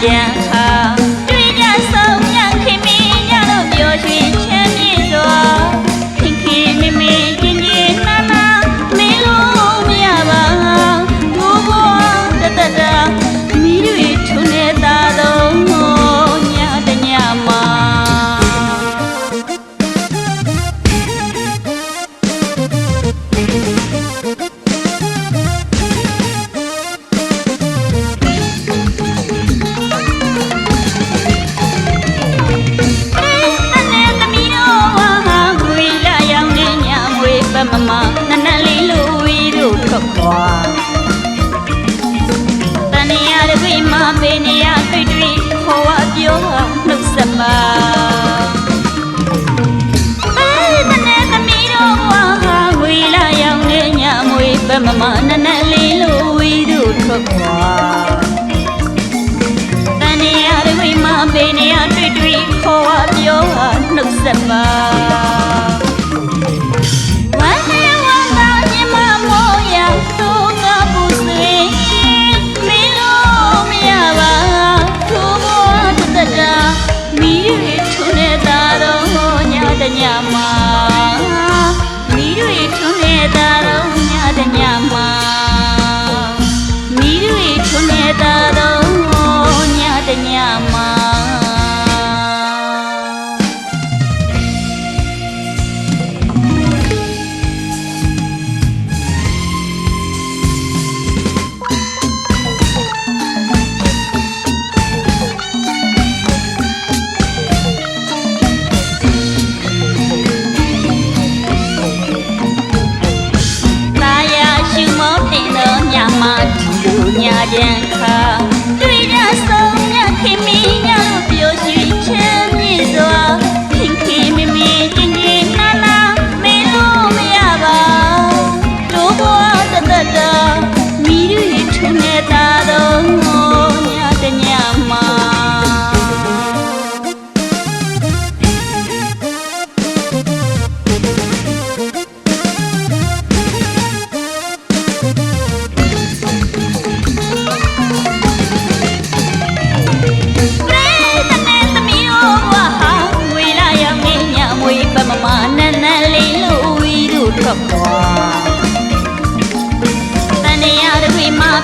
时 မမနနလေးလို့ဝီတို့ထွက်ခွာ 呀健康，对人。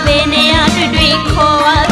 ပေနေရတွေ့တွေ့ခေါ်ဝ